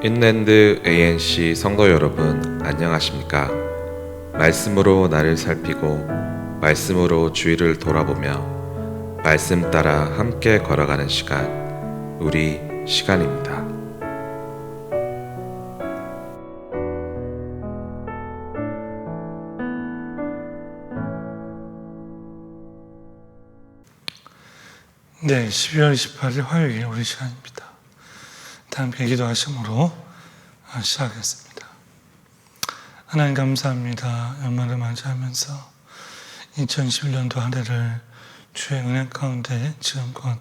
인랜드 ANC 성도 여러분 안녕하십니까? 말씀으로 나를 살피고 말씀으로 주위를 돌아보며 말씀 따라 함께 걸어가는 시간 우리 시간입니다. 네, 12월 28일 화요일 우리 시간입니다. 다 함께 기도하심으로 시작하겠습니다. 하나님 감사합니다. 연말을 맞이하면서 2011년도 한 해를 주의 은혜 가운데 지금껏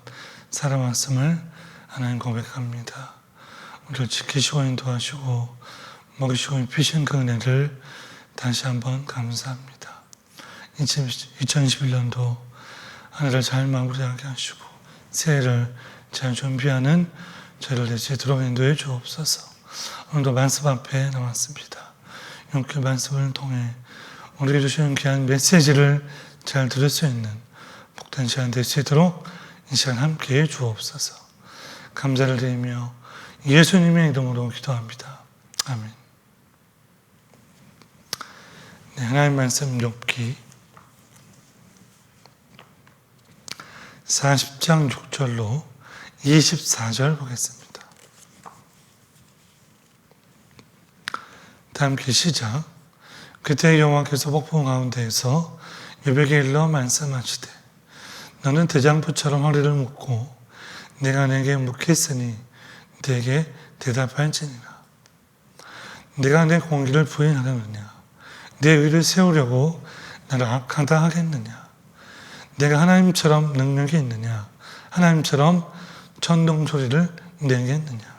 살아왔음을 하나님 고백합니다. 우리를 지키시고 인도하시고 먹이시고 입히신 그 은혜를 다시 한번 감사합니다. 2011년도 한 해를 잘 마무리하게 하시고 새해를 잘 준비하는 저희를 되시도록 인도해 주옵소서. 오늘도 말씀 앞에 나왔습니다. 용길 말씀을 통해 우리에게 주시는 귀한 메시지를 잘 들을 수 있는 복된 시간 있도록 이 시간 함께 해 주옵소서. 감사를 드리며 예수님의 이름으로 기도합니다. 아멘. 네, 하나님 말씀 욥기 40장 6절로 24절 보겠습니다. 다 함께 시작. 그때 여호와께서 폭풍 가운데에서 여백에 일러 말씀하시되 너는 대장부처럼 허리를 묶고 내가 내게 묻겠으니 내게 대답할지니라. 내가 내 공기를 부인하려느냐 내 위를 세우려고 나를 악하다 하겠느냐 내가 하나님처럼 능력이 있느냐 하나님처럼 천둥 소리를 내겠느냐?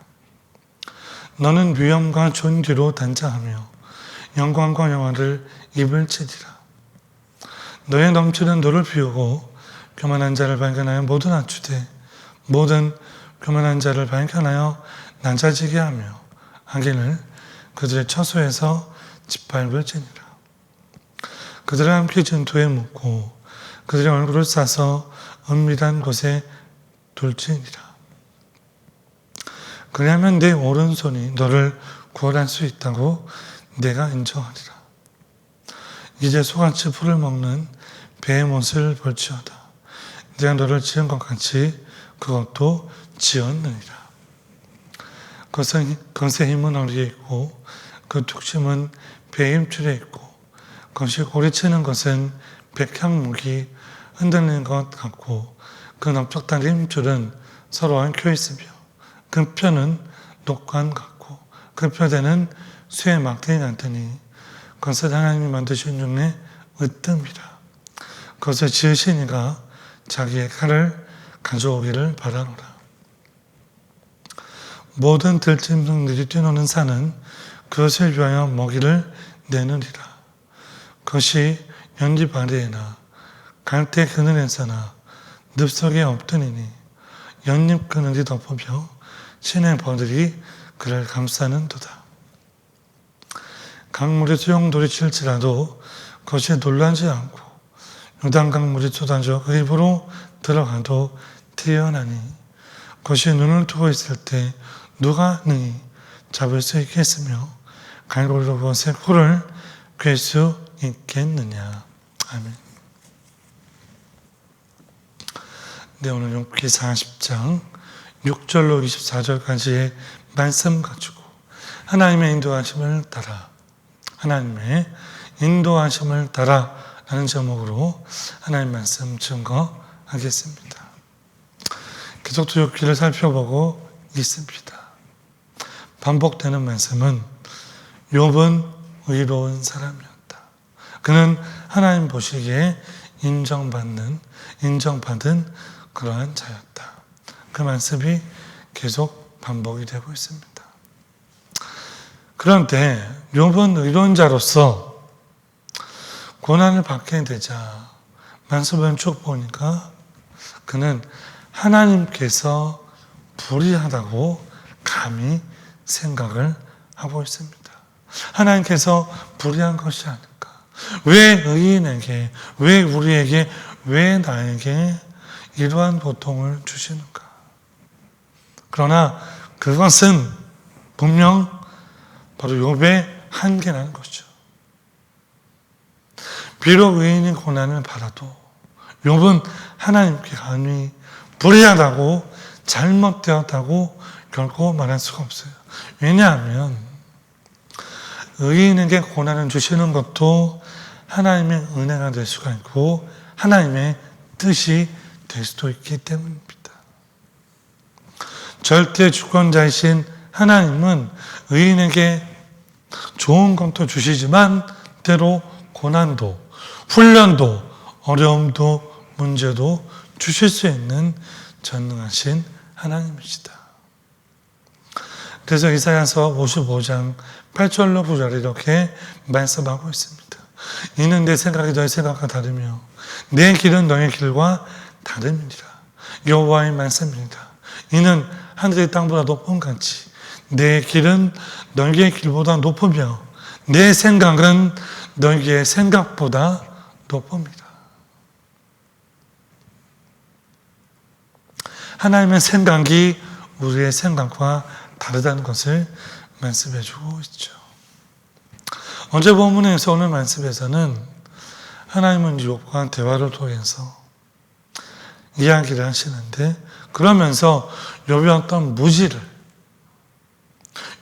너는 위엄과 존귀로 단장하며 영광과 영화를 입을지니라. 너의 넘치는 노를 비우고 교만한 자를 발견하여 모두 낮추되 모든 교만한 자를 발견하여 낮아지게 하며 악인을 그들의 처소에서 짓밟을지니라. 그들을 함께 전투에 묻고 그들의 얼굴을 싸서 은밀한 곳에 둘지니라. 그리하면 내 오른손이 너를 구원할 수 있다고 내가 인정하리라. 이제 소같이 풀을 먹는 배의 못을 볼지어다. 내가 너를 지은 것 같이 그것도 지었느니라. 그것은, 그것의 힘은 어디에 있고 그 툭심은 배의 힘줄에 있고 그것이 고리치는 것은 백향목이 흔들리는 것 같고 그 넓적단 힘줄은 서로 엉켜 있으며 그 뼈는 녹관 같고 그 뼈대는 쇠의 막대기 같으니 그것을 하나님이 만드신 중에 으뜸이라. 그것을 지으신 이가 자기의 칼을 가져오기를 바라노라. 모든 들짐승들이 뛰노는 산은 그것을 위하여 먹이를 내느니라. 그것이 연집 아래에나 갈대 그늘에서나 늪 속에 없더니니 연잎 그늘이 덮으며 신의 벌들이 그를 감싸는도다. 강물이 수용돌이 칠지라도 그것이 놀라지 않고 요단 강물이 쏟아져 그 입으로 들어가도 태어나니 그것이 눈을 뜨고 있을 때 누가 능히 잡을 수 있겠으며 갈고리로 그것의 코를 꿰수 있겠느냐. 아멘. 네, 오늘 용기 40장 6절로 24절까지의 말씀 가지고 하나님의 인도하심을 따라 하나님의 인도하심을 따라 라는 제목으로 하나님 말씀 증거하겠습니다. 계속도 욕기를 살펴보고 있습니다. 반복되는 말씀은 욥은 의로운 사람이었다. 그는 하나님 보시기에 인정받는 인정받은 그러한 자였다. 그 말씀이 계속 반복이 되고 있습니다. 그런데 욥은 의로운 자로서 고난을 받게 되자 말씀을 쭉 보니까 그는 하나님께서 불의하다고 감히 생각을 하고 있습니다. 하나님께서 불의한 것이 아닐까? 왜 의인에게, 왜 우리에게, 왜 나에게 이러한 고통을 주시는가? 그러나 그것은 분명 바로 욥의 한계라는 거죠. 비록 의인이 고난을 받아도 욥은 하나님께 감히 불의하다고 잘못되었다고 결코 말할 수가 없어요. 왜냐하면 의인에게 고난을 주시는 것도 하나님의 은혜가 될 수가 있고 하나님의 뜻이 될 수도 있기 때문입니다. 절대 주권자이신 하나님은 의인에게 좋은 것도 주시지만 때로 고난도, 훈련도, 어려움도, 문제도 주실 수 있는 전능하신 하나님이시다. 그래서 이사야서 55장 8절로 9절 이렇게 말씀하고 있습니다. 이는 내 생각이 너의 생각과 다르며 내 길은 너의 길과 다름이니라. 여호와의 말씀입니다. 이는 하늘의 땅보다 높은 같이 내 길은 너희의 길보다 높으며 내 생각은 너희의 생각보다 높습니다. 하나님의 생각이 우리의 생각과 다르다는 것을 말씀해 주고 있죠. 어제 본문에서 오늘 말씀에서는 하나님은 욥과 대화를 통해서 이야기를 하시는데 그러면서 욥의 어떤 무지를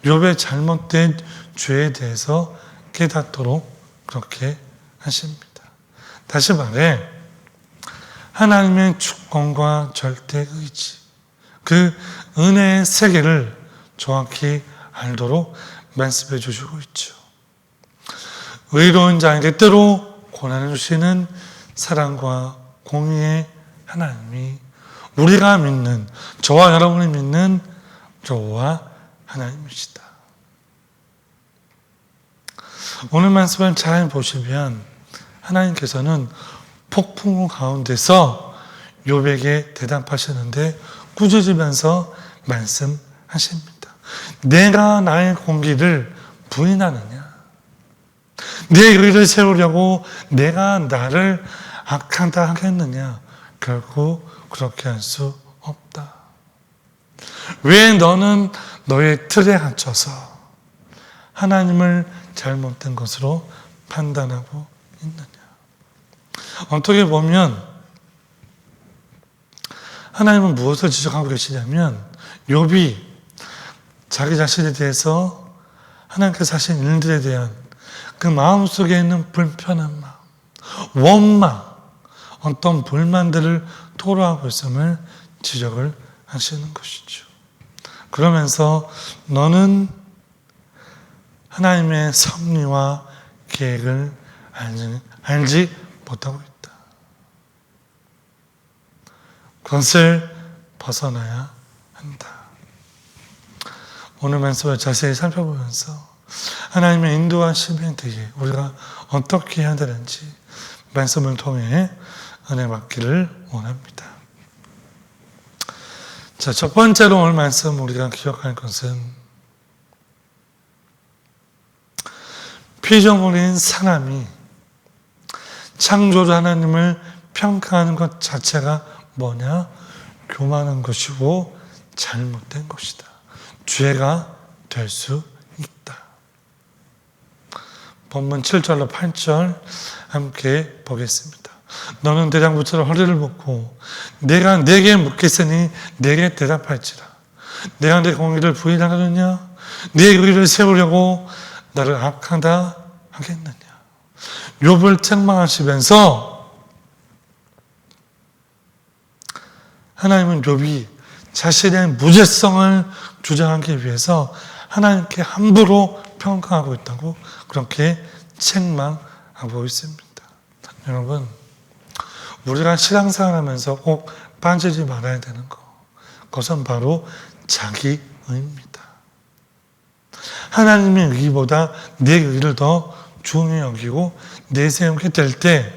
욥의 잘못된 죄에 대해서 깨닫도록 그렇게 하십니다. 다시 말해 하나님의 주권과 절대 의지 그 은혜의 세계를 정확히 알도록 말씀해 주시고 있죠. 의로운 자에게 때로 고난을 주시는 사랑과 공의의 하나님이 우리가 믿는 저와 여러분이 믿는 저와 하나님이시다. 오늘 말씀을 잘 보시면 하나님께서는 폭풍 가운데서 욥에게 대답하시는데 꾸짖으면서 말씀하십니다. 내가 나의 공기를 부인하느냐? 내 의를 세우려고 내가 나를 악하다 하겠느냐? 결국 그렇게 할 수 없다. 왜 너는 너의 틀에 갇혀서 하나님을 잘못된 것으로 판단하고 있느냐? 어떻게 보면 하나님은 무엇을 지적하고 계시냐면 욥이 자기 자신에 대해서 하나님께서 하신 일들에 대한 그 마음속에 있는 불편한 마음, 원망, 어떤 불만들을 토로하고 있음을 지적을 하시는 것이죠. 그러면서 너는 하나님의 섭리와 계획을 알지, 알지 못하고 있다. 그것을 벗어나야 한다. 오늘 말씀을 자세히 살펴보면서 하나님의 인도하심에 대해 우리가 어떻게 해야 되는지 말씀을 통해 은혜 받기를 원합니다. 자, 첫 번째로 오늘 말씀 우리가 기억할 것은 피조물인 사람이 창조주 하나님을 평가하는 것 자체가 뭐냐? 교만한 것이고 잘못된 것이다. 죄가 될 수 있다. 본문 7절로 8절 함께 보겠습니다. 너는 대장부처럼 허리를 묶고 내가 내게 묻겠으니 내게 대답할지라. 내가 내 공의를 부인하느냐? 내 의를 세우려고 나를 악하다 하겠느냐? 욥을 책망하시면서 하나님은 욥이 자신의 무죄성을 주장하기 위해서 하나님께 함부로 평가하고 있다고 그렇게 책망하고 있습니다. 여러분, 우리가 신앙생활하면서 꼭 빠지지 말아야 되는 거, 그것은 바로 자기 의입니다. 하나님의 의보다 내 의를 더 중요히 여기고 내세우게 될 때,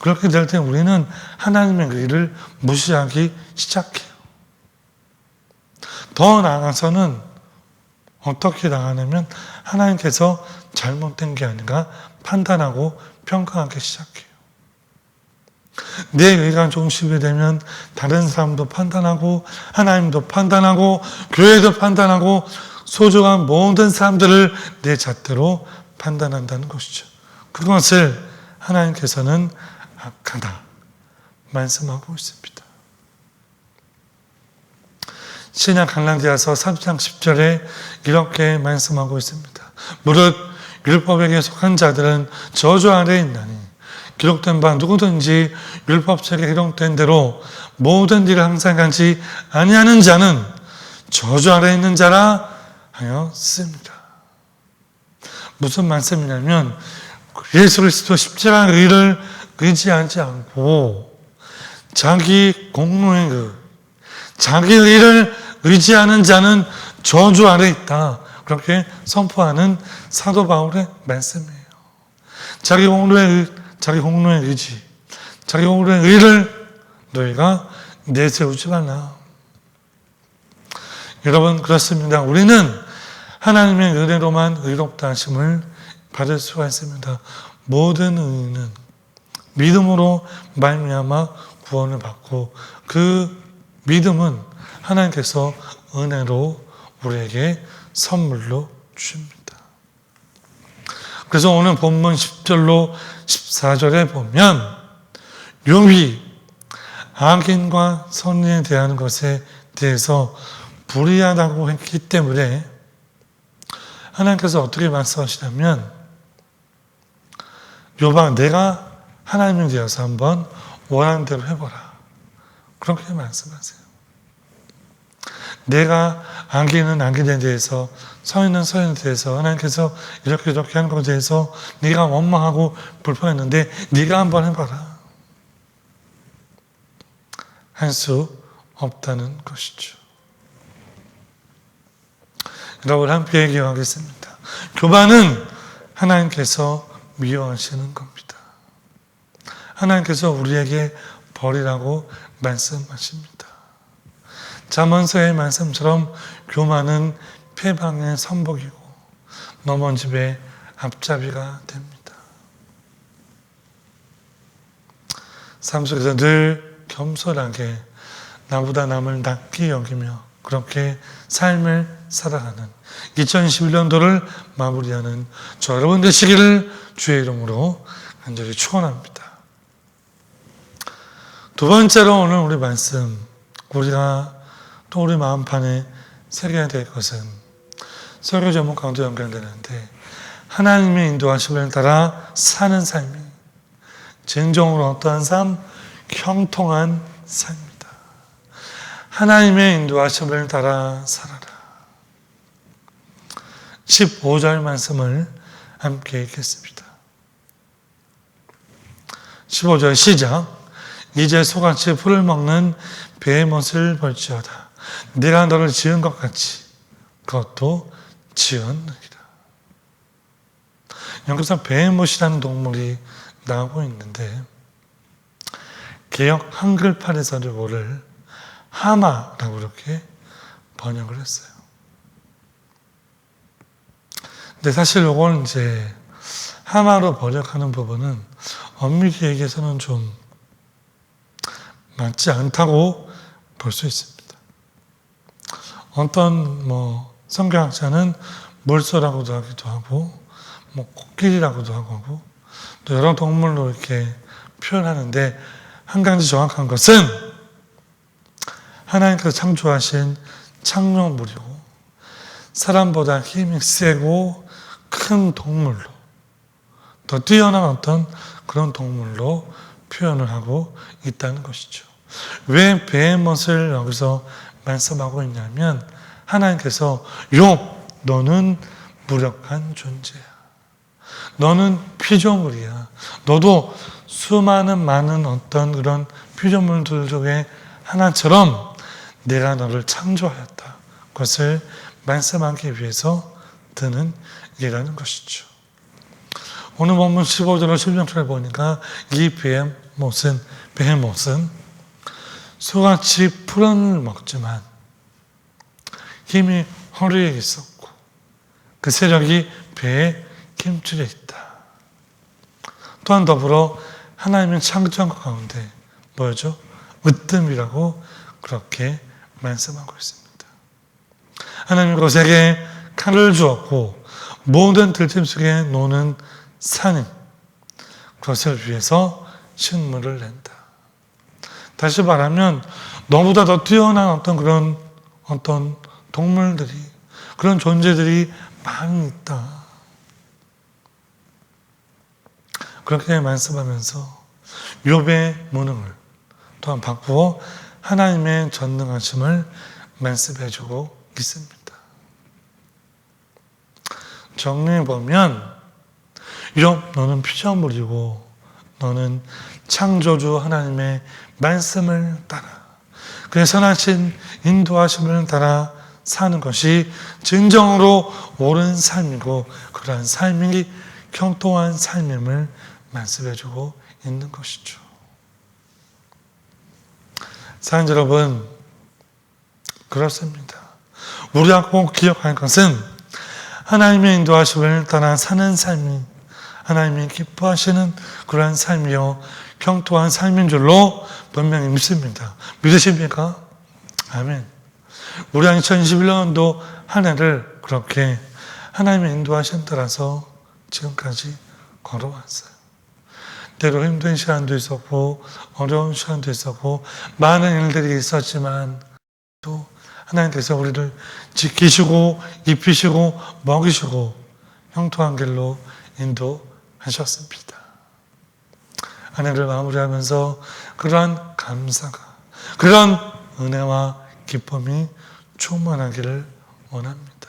그렇게 될 때 우리는 하나님의 의를 무시하기 시작해요. 더 나아가서는 어떻게 나가냐면 하나님께서 잘못된 게 아닌가 판단하고 평가하기 시작해요. 내 의가 중심이 되면 다른 사람도 판단하고 하나님도 판단하고 교회도 판단하고 소중한 모든 사람들을 내 잣대로 판단한다는 것이죠. 그것을 하나님께서는 악하다 말씀하고 있습니다. 신약 갈라디아서 3장 10절에 이렇게 말씀하고 있습니다. 무릇 율법에게 속한 자들은 저주 아래에 있나니 기록된 바 누구든지 율법책에 기록된 대로 모든 일을 항상 하지 아니하는 자는 저주 아래에 있는 자라 하였습니다. 무슨 말씀이냐면 예수 그리스도 십자가 의를 의지하지 않고 자기 공로의 그 자기 의를 의지하는 자는 저주 아래 있다. 그렇게 선포하는 사도 바울의 말씀이에요. 자기 공로의 의, 자기 공로의 의지, 자기 공로의 의를 너희가 내세우지 말라. 여러분 그렇습니다. 우리는 하나님의 은혜로만 의롭다 하심을 받을 수가 있습니다. 모든 의는 믿음으로 말미암아 구원을 받고 그 믿음은 하나님께서 은혜로 우리에게 선물로 주십니다. 그래서 오늘 본문 10절로 14절에 보면 욥이 악인과 선인에 대한 것에 대해서 불의하다고 했기 때문에 하나님께서 어떻게 말씀하시냐면 욥아 내가 하나님이 되어서 한번 원하는 대로 해보라. 그렇게 말씀하세요. 내가 악인은 악인에 대해서 서인은 서인에 대해서 하나님께서 이렇게 이렇게 하는 것에 대해서 네가 원망하고 불평했는데 네가 한번 해봐라. 할 수 없다는 것이죠. 여러분 함께 기억하겠습니다. 교반은 하나님께서 미워하시는 겁니다. 하나님께서 우리에게 버리라고 말씀하십니다. 잠언서의 말씀처럼 교만은 폐방의 선복이고 넘은 집의 앞잡이가 됩니다. 삶 속에서 늘 겸손하게 나보다 남을 낮게 여기며 그렇게 삶을 살아가는 2021년도를 마무리하는 저 여러분 되시기를 주의 이름으로 간절히 축원합니다. 두 번째로 오늘 우리 말씀 우리가 또 우리 마음판에 새겨야 될 것은 설교 제목과도 연결되는데 하나님의 인도하심을 따라 사는 삶이 진정으로 어떠한 삶? 형통한 삶입니다. 하나님의 인도하심을 따라 살아라. 15절 말씀을 함께 읽겠습니다. 15절 시작. 이제 소같이 풀을 먹는 배의 못을 벌지어다. 내가 너를 지은 것 같이 그것도 지었느니라. 여기서 배의 못이라는 동물이 나오고 있는데 개혁 한글판에서는 이거를 하마라고 이렇게 번역을 했어요. 근데 사실 이건 이제 하마로 번역하는 부분은 엄밀히 얘기해서는 좀 맞지 않다고 볼 수 있습니다. 어떤 뭐 성경학자는 물소라고도 하기도 하고 뭐 코끼리라고도 하고 또 여러 동물로 이렇게 표현하는데 한 가지 정확한 것은 하나님께서 창조하신 창조물이고 사람보다 힘이 세고 큰 동물로 더 뛰어난 어떤 그런 동물로 표현을 하고 있다는 것이죠. 왜 베헤못을 여기서 말씀하고 있냐면 하나님께서 욥 너는 무력한 존재야. 너는 피조물이야. 너도 수많은 많은 어떤 그런 피조물들 중에 하나처럼 내가 너를 창조하였다. 그것을 말씀하기 위해서 드는 예라는 것이죠. 오늘 본문 15절로 16절에 보니까 이 베헤못은 베헤못은 소같이 풀을 먹지만 힘이 허리에 있었고 그 세력이 배에 힘줄에 있다. 또한 더불어 하나님의 창조한 것 가운데 뭐였죠? 으뜸이라고 그렇게 말씀하고 있습니다. 하나님 것에게 칼을 주었고 모든 들짐 속에 노는 산임 그것을 위해서 식물을 낸다. 다시 말하면 너보다 더 뛰어난 어떤 그런 어떤 동물들이 그런 존재들이 많이 있다. 그렇게 말씀하면서 욥의 무능을 또한 바꾸어 하나님의 전능하심을 말씀해주고 있습니다. 정리해 보면 욥 너는 피조물이고 너는 창조주 하나님의 말씀을 따라 그의 선하신 인도하심을 따라 사는 것이 진정으로 옳은 삶이고 그러한 삶이 형통한 삶임을 말씀해주고 있는 것이죠. 사연 여러분, 그렇습니다. 우리가 꼭 기억할 것은 하나님의 인도하심을 따라 사는 삶이 하나님이 기뻐하시는 그러한 삶이요 형통한 삶인 줄로 분명히 믿습니다. 믿으십니까? 아멘. 우리가 2021년도 한 해를 그렇게 하나님의 인도하심 따라서 지금까지 걸어왔어요. 때로 힘든 시간도 있었고 어려운 시간도 있었고 많은 일들이 있었지만 또 하나님께서 우리를 지키시고 입히시고 먹이시고 형통한 길로 인도하셨습니다. 한 해를 마무리하면서 그러한 감사가 그런 은혜와 기쁨이 충만하기를 원합니다.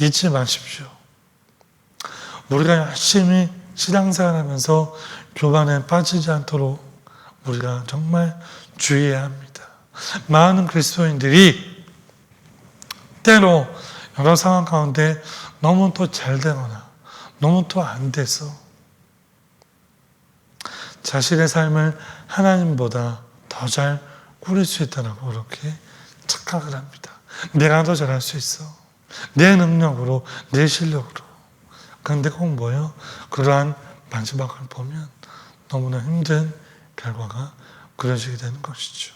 잊지 마십시오. 우리가 열심히 신앙생활 하면서 교반에 빠지지 않도록 우리가 정말 주의해야 합니다. 많은 그리스도인들이 때로 여러 상황 가운데 너무 또 잘 되거나 너무 또 안 돼서 자신의 삶을 하나님보다 더 잘 꾸릴 수 있다고 그렇게 착각을 합니다. 내가 더 잘할 수 있어. 내 능력으로, 내 실력으로. 그런데 꼭 뭐예요? 그러한 마지막을 보면 너무나 힘든 결과가 그려지게 되는 것이죠.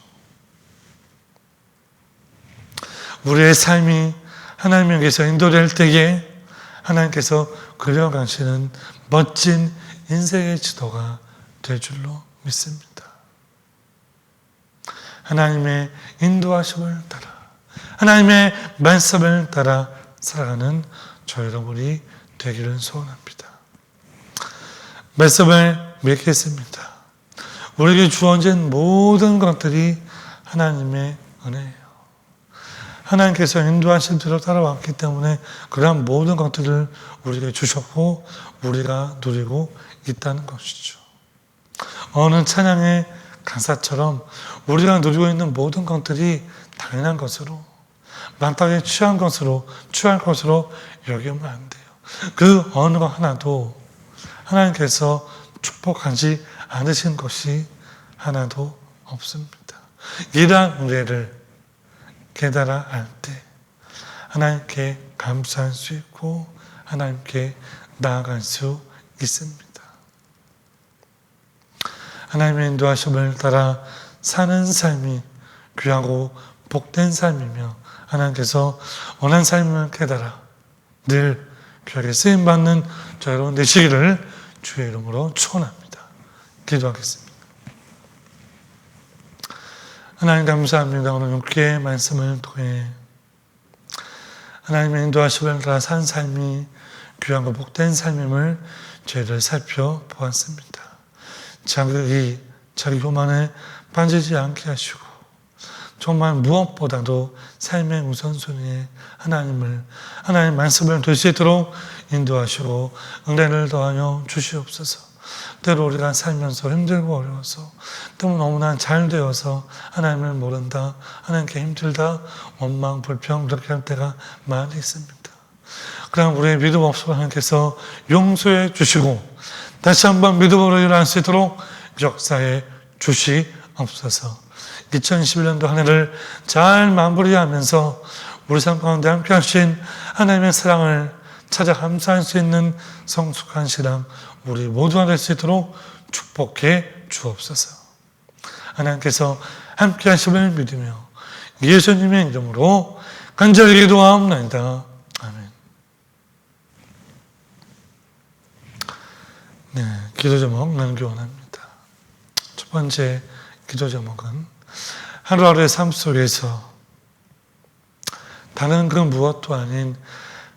우리의 삶이 하나님에게서 인도될 때에 하나님께서 그려가시는 멋진 인생의 지도가 될 줄로 믿습니다. 하나님의 인도하심을 따라 하나님의 말씀을 따라 살아가는 저 여러분이 되기를 소원합니다. 말씀을 맺겠습니다. 우리에게 주어진 모든 것들이 하나님의 은혜예요. 하나님께서 인도하신 대로 따라왔기 때문에 그러한 모든 것들을 우리에게 주셨고 우리가 누리고 있다는 것이죠. 어느 찬양의 가사처럼 우리가 누리고 있는 모든 것들이 당연한 것으로 마땅히 취한 것으로 취할 것으로 여기면 안 돼요. 그 어느 것 하나도 하나님께서 축복하지 않으신 것이 하나도 없습니다. 이러한 은혜를 깨달아 알 때 하나님께 감사할 수 있고 하나님께 나아갈 수 있습니다. 하나님의 인도하심을 따라 사는 삶이 귀하고 복된 삶이며 하나님께서 원한 삶을 깨달아 늘 귀하게 쓰임 받는 저 여러분 되시기를 주의 이름으로 축원합니다. 기도하겠습니다. 하나님 감사합니다. 오늘 육계 말씀을 통해 하나님의 인도하심을 따라 산 삶이 귀하고 복된 삶임을 저희를 살펴보았습니다. 자기, 자기 교만에 빠지지 않게 하시고 정말 무엇보다도 삶의 우선순위에 하나님을 하나님 말씀을 될 수 있도록 인도하시고 은혜를 더하여 주시옵소서. 때로 우리가 살면서 힘들고 어려워서 또 너무나 잘 되어서 하나님을 모른다 하나님께 힘들다 원망 불평 그렇게 할 때가 많이 있습니다. 그럼 우리의 믿음 없어 하나님께서 용서해 주시고 다시 한번 믿음으로 일어날 수 있도록 역사해 주시옵소서. 2011년도 한 해를 잘 마무리하면서 우리 삶 가운데 함께 하신 하나님의 사랑을 찾아 감사할 수 있는 성숙한 신앙 우리 모두가 될 수 있도록 축복해 주옵소서. 하나님께서 함께 하심을 믿으며 예수님의 이름으로 간절히 기도하옵나이다. 아멘. 네, 기도 제목 나누기 원합니다. 첫 번째 기도 제목은 하루하루의 삶 속에서 다른 그 무엇도 아닌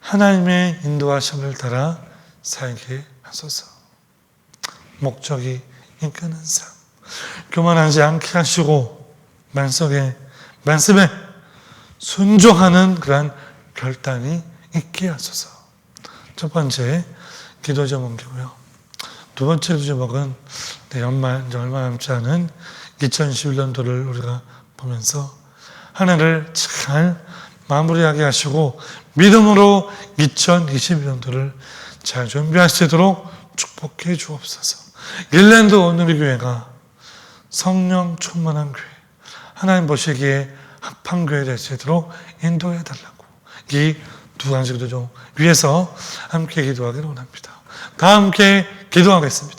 하나님의 인도하심을 따라 살게 하소서. 목적이 이끄는 삶. 교만하지 않게 하시고 만속에 말씀에 순종하는 그러한 결단이 있게 하소서. 첫 번째 기도 제목이고요. 두 번째 기도 제목은 네, 연말 이제 얼마 남지 않은 2011년도를 우리가 보면서 한 해를 잘 마무리하게 하시고 믿음으로 2022년도를 잘 있도록 축복해 주옵소서. 일랜드 오늘의 교회가 성령 충만한 교회, 하나님 보시기에 합한 교회 될 수 있도록 인도해 달라고 이 두 가지 기도 좀 위해서 함께 기도하기를 원합니다. 다 함께 기도하겠습니다.